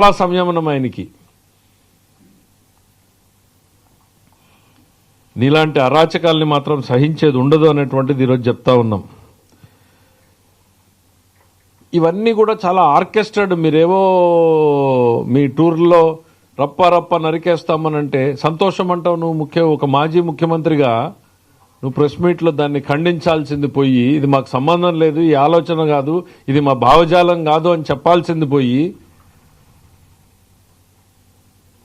చాలా సంయమనం ఆయనకి. నీలాంటి అరాచకాల్ని మాత్రం సహించేది ఉండదు అనేటువంటిది ఈరోజు చెప్తా ఉన్నాం. ఇవన్నీ కూడా చాలా ఆర్కెస్ట్రాడ్ మీరేవో మీ టూర్లో రప్ప రప్ప నరికేస్తామనంటే సంతోషం అంటావు నువ్వు ముఖ్య ఒక మాజీ ముఖ్యమంత్రిగా నువ్వు ప్రెస్ మీట్లో దాన్ని ఖండించాల్సింది పోయి ఇది మాకు సంబంధం లేదు ఈ ఆలోచన కాదు ఇది మా భావజాలం కాదు అని చెప్పాల్సింది పోయి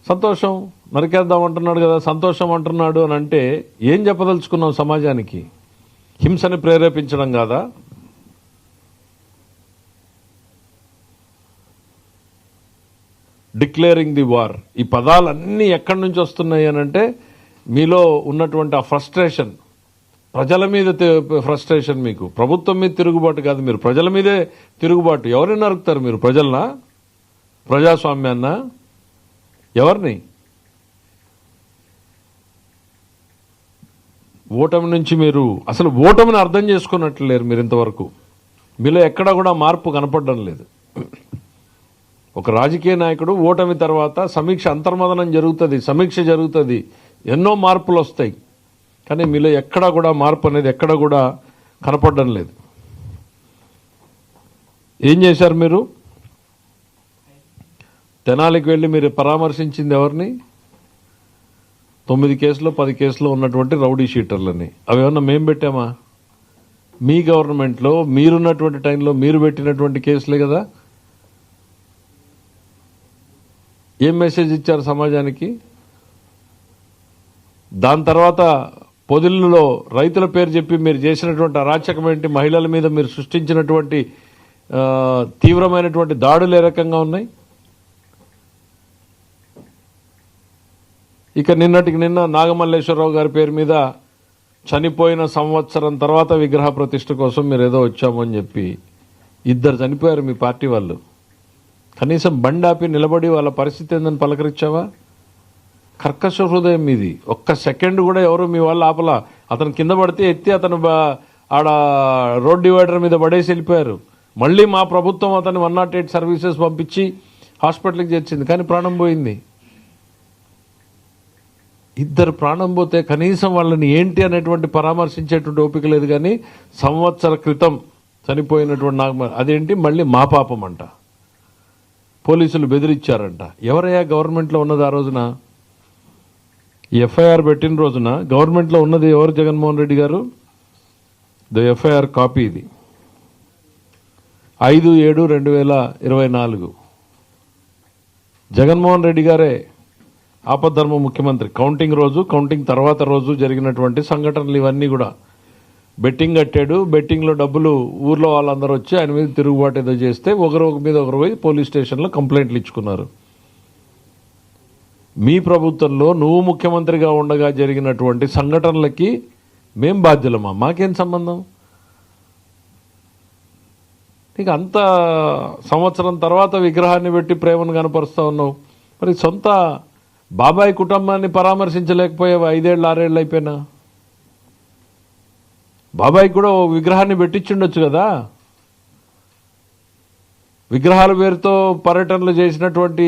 సంతోషం నరికేద్దాం అంటున్నాడు కదా సంతోషం అంటున్నాడు అని అంటే ఏం చెప్పదలుచుకున్నాం సమాజానికి? హింసని ప్రేరేపించడం కాదా? Declaring the war. ఈ పదాలన్నీ ఎక్కడి నుంచి వస్తున్నాయి అని అంటే మీలో ఉన్నటువంటి ఆ ఫ్రస్ట్రేషన్. ప్రజల మీద ఫ్రస్ట్రేషన్ మీకు. ప్రభుత్వం మీద తిరుగుబాటు కాదు మీరు. ప్రజల మీదే తిరుగుబాటు. ఎవరిని నరుకుతారు మీరు? ప్రజలనా? ప్రజాస్వామ్యాన్నా? ఎవరిని? ఓటమి నుంచి మీరు అసలు ఓటమిని అర్థం చేసుకున్నట్లు లేరు మీరు ఇంతవరకు. మీలో ఎక్కడా కూడా మార్పు కనపడడం లేదు. ఒక రాజకీయ నాయకుడు ఓటమి తర్వాత సమీక్ష అంతర్మదనం జరుగుతుంది సమీక్ష జరుగుతుంది ఎన్నో మార్పులు వస్తాయి. కానీ మీలో ఎక్కడా కూడా మార్పు అనేది ఎక్కడా కూడా కనపడడం లేదు. ఏం చేశారు మీరు? తెనాలికి వెళ్ళి మీరు పరామర్శించింది ఎవరిని? తొమ్మిది కేసులు పది కేసులు ఉన్నటువంటి రౌడీ షీటర్లని. అవి ఏమన్నా మేము పెట్టామా? మీ గవర్నమెంట్లో మీరున్నటువంటి టైంలో మీరు పెట్టినటువంటి కేసులే కదా. ఏం మెసేజ్ ఇచ్చారు సమాజానికి? దాని తర్వాత పొదిల్లో రైతుల పేరు చెప్పి మీరు చేసినటువంటి అరాచకం ఏంటి? మహిళల మీద మీరు సృష్టించినటువంటి తీవ్రమైనటువంటి దాడులు ఏ రకంగా ఉన్నాయి? ఇక నిన్నటికి నిన్న నాగమల్లేశ్వరరావు గారి పేరు మీద చనిపోయిన సంవత్సరం తర్వాత విగ్రహ ప్రతిష్ఠ కోసం మీరు ఏదో వచ్చామని చెప్పి ఇద్దరు చనిపోయారు మీ పార్టీ వాళ్ళు. కనీసం బండి ఆపి నిలబడి వాళ్ళ పరిస్థితి ఏందని పలకరించావా? కర్కశ హృదయం మీది. ఒక్క సెకండ్ కూడా ఎవరు మీ వాళ్ళు ఆపల. అతను కింద పడితే ఎత్తి అతను ఆడ రోడ్ డివైడర్ మీద పడేసి వెళ్ళిపోయారు. మళ్ళీ మా ప్రభుత్వం అతను వన్ నాట్ ఎయిట్ సర్వీసెస్ పంపించి హాస్పిటల్కి చేర్చింది. కానీ ప్రాణం పోయింది. ఇద్దరు ప్రాణం పోతే కనీసం వాళ్ళని ఏంటి అనేటువంటి పరామర్శించేటువంటి ఓపిక లేదు కానీ సంవత్సర క్రితం చనిపోయినటువంటి నాకు అదేంటి? మళ్ళీ మా పాపం అంట. పోలీసులు బెదిరించారంట. ఎవరయ్యా గవర్నమెంట్లో ఉన్నది ఆ రోజున? ఎఫ్ఐఆర్ పెట్టిన రోజున గవర్నమెంట్లో ఉన్నది ఎవరు జగన్మోహన్ రెడ్డి గారు? ద ఎఫ్ఐఆర్ కాపీ ఇది. ఐదు ఏడు రెండు వేల ఇరవై నాలుగు. జగన్మోహన్ రెడ్డి గారే ఆపద్ధర్మ ముఖ్యమంత్రి. కౌంటింగ్ రోజు కౌంటింగ్ తర్వాత రోజు జరిగినటువంటి సంఘటనలు ఇవన్నీ కూడా. బెట్టింగ్ కట్టాడు బెట్టింగ్లో డబ్బులు ఊర్లో వాళ్ళందరూ వచ్చి ఆయన మీద తిరుగుబాటు ఏదో చేస్తే ఒకరు ఒక మీద ఒకరు పోయి పోలీస్ స్టేషన్లో కంప్లైంట్లు ఇచ్చుకున్నారు. మీ ప్రభుత్వంలో నువ్వు ముఖ్యమంత్రిగా ఉండగా జరిగినటువంటి సంఘటనలకి మేం బాధ్యులమా? మాకేం సంబంధం? నీకు అంత సంవత్సరం తర్వాత విగ్రహాన్ని పెట్టి ప్రేమను కనపరుస్తూ ఉన్నావు. మరి సొంత బాబాయ్ కుటుంబాన్ని పరామర్శించలేకపోయావు? ఐదేళ్ళు ఆరేళ్ళు అయిపోయినా? బాబాయ్ కూడా ఓ విగ్రహాన్ని పెట్టించుండొచ్చు కదా? విగ్రహాల పేరుతో పర్యటనలు చేసినటువంటి